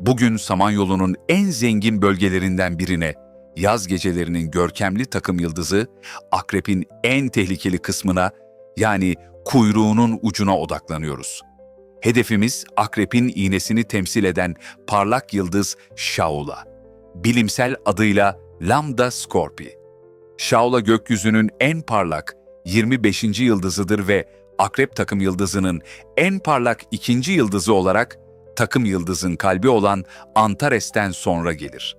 Bugün Samanyolu'nun en zengin bölgelerinden birine, yaz gecelerinin görkemli takım yıldızı, Akrep'in en tehlikeli kısmına yani kuyruğunun ucuna odaklanıyoruz. Hedefimiz Akrep'in iğnesini temsil eden parlak yıldız Shaula. Bilimsel adıyla Lambda Scorpii. Shaula gökyüzünün en parlak 25. yıldızıdır ve Akrep takım yıldızının en parlak ikinci yıldızı olarak takım yıldızın kalbi olan Antares'ten sonra gelir.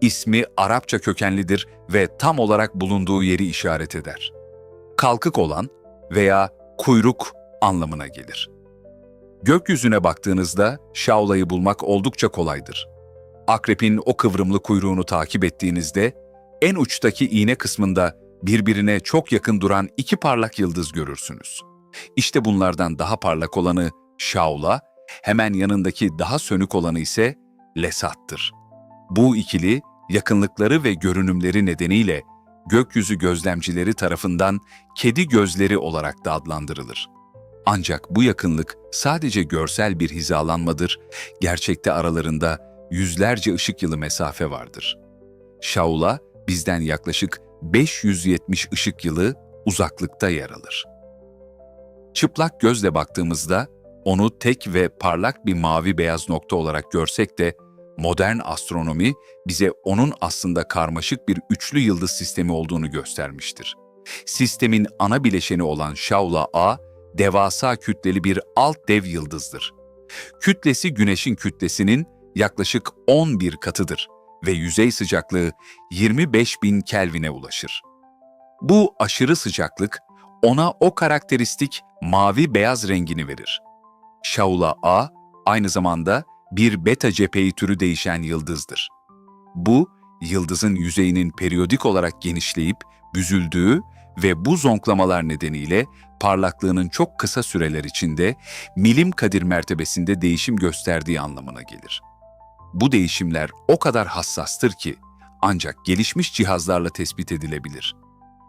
İsmi Arapça kökenlidir ve tam olarak bulunduğu yeri işaret eder. Kalkık olan veya kuyruk anlamına gelir. Gökyüzüne baktığınızda Shaula'yı bulmak oldukça kolaydır. Akrep'in o kıvrımlı kuyruğunu takip ettiğinizde en uçtaki iğne kısmında birbirine çok yakın duran iki parlak yıldız görürsünüz. İşte bunlardan daha parlak olanı Shaula, hemen yanındaki daha sönük olanı ise Lesat'tır. Bu ikili yakınlıkları ve görünümleri nedeniyle gökyüzü gözlemcileri tarafından kedi gözleri olarak da adlandırılır. Ancak bu yakınlık sadece görsel bir hizalanmadır, gerçekte aralarında yüzlerce ışık yılı mesafe vardır. Shaula bizden yaklaşık 570 ışık yılı uzaklıkta yer alır. Çıplak gözle baktığımızda onu tek ve parlak bir mavi beyaz nokta olarak görsek de modern astronomi bize onun aslında karmaşık bir üçlü yıldız sistemi olduğunu göstermiştir. Sistemin ana bileşeni olan Shaula A, devasa kütleli bir alt dev yıldızdır. Kütlesi Güneş'in kütlesinin yaklaşık 11 katıdır ve yüzey sıcaklığı 25 bin Kelvin'e ulaşır. Bu aşırı sıcaklık ona o karakteristik mavi-beyaz rengini verir. Shaula A aynı zamanda bir beta cepheyi türü değişen yıldızdır. Bu, yıldızın yüzeyinin periyodik olarak genişleyip büzüldüğü ve bu zonklamalar nedeniyle parlaklığının çok kısa süreler içinde milim kadir mertebesinde değişim gösterdiği anlamına gelir. Bu değişimler o kadar hassastır ki ancak gelişmiş cihazlarla tespit edilebilir.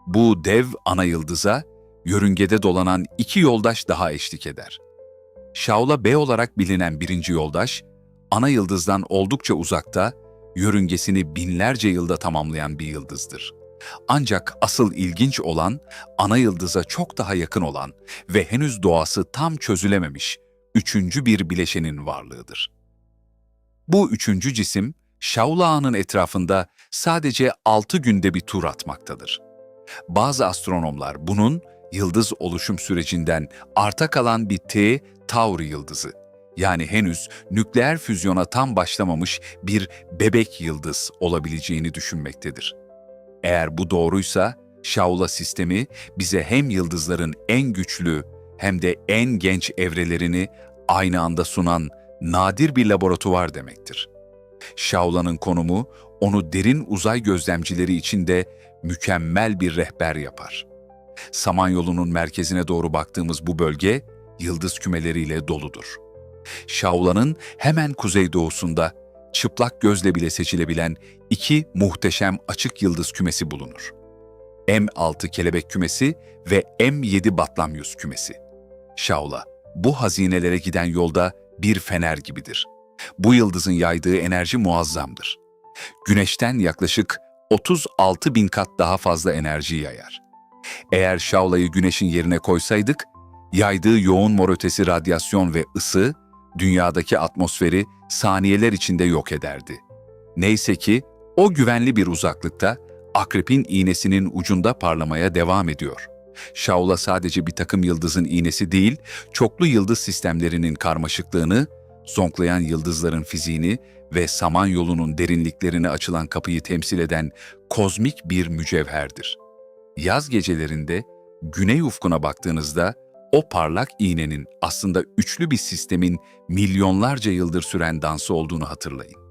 Bu dev ana yıldıza yörüngede dolanan iki yoldaş daha eşlik eder. Shaula B olarak bilinen birinci yoldaş, ana yıldızdan oldukça uzakta, yörüngesini binlerce yılda tamamlayan bir yıldızdır. Ancak asıl ilginç olan, ana yıldıza çok daha yakın olan ve henüz doğası tam çözülememiş üçüncü bir bileşenin varlığıdır. Bu üçüncü cisim, Shaula Ağa'nın etrafında sadece 6 günde bir tur atmaktadır. Bazı astronomlar bunun yıldız oluşum sürecinden arta kalan bir T Tauri yıldızı, yani henüz nükleer füzyona tam başlamamış bir bebek yıldız olabileceğini düşünmektedir. Eğer bu doğruysa, Shaula sistemi bize hem yıldızların en güçlü hem de en genç evrelerini aynı anda sunan nadir bir laboratuvar demektir. Shaula'nın konumu onu derin uzay gözlemcileri için de mükemmel bir rehber yapar. Samanyolu'nun merkezine doğru baktığımız bu bölge yıldız kümeleriyle doludur. Shaula'nın hemen kuzeydoğusunda çıplak gözle bile seçilebilen iki muhteşem açık yıldız kümesi bulunur. M6 kelebek kümesi ve M7 Batlamyus kümesi. Shaula, bu hazinelere giden yolda bir fener gibidir. Bu yıldızın yaydığı enerji muazzamdır. Güneşten yaklaşık 36 bin kat daha fazla enerji yayar. Eğer Shaula'yı güneşin yerine koysaydık, yaydığı yoğun mor ötesi radyasyon ve ısı, dünyadaki atmosferi saniyeler içinde yok ederdi. Neyse ki o güvenli bir uzaklıkta akrepin iğnesinin ucunda parlamaya devam ediyor. Shaula sadece bir takım yıldızın iğnesi değil, çoklu yıldız sistemlerinin karmaşıklığını, zonklayan yıldızların fiziğini ve Samanyolu'nun derinliklerine açılan kapıyı temsil eden kozmik bir mücevherdir. Yaz gecelerinde güney ufkuna baktığınızda o parlak iğnenin aslında üçlü bir sistemin milyonlarca yıldır süren dansı olduğunu hatırlayın.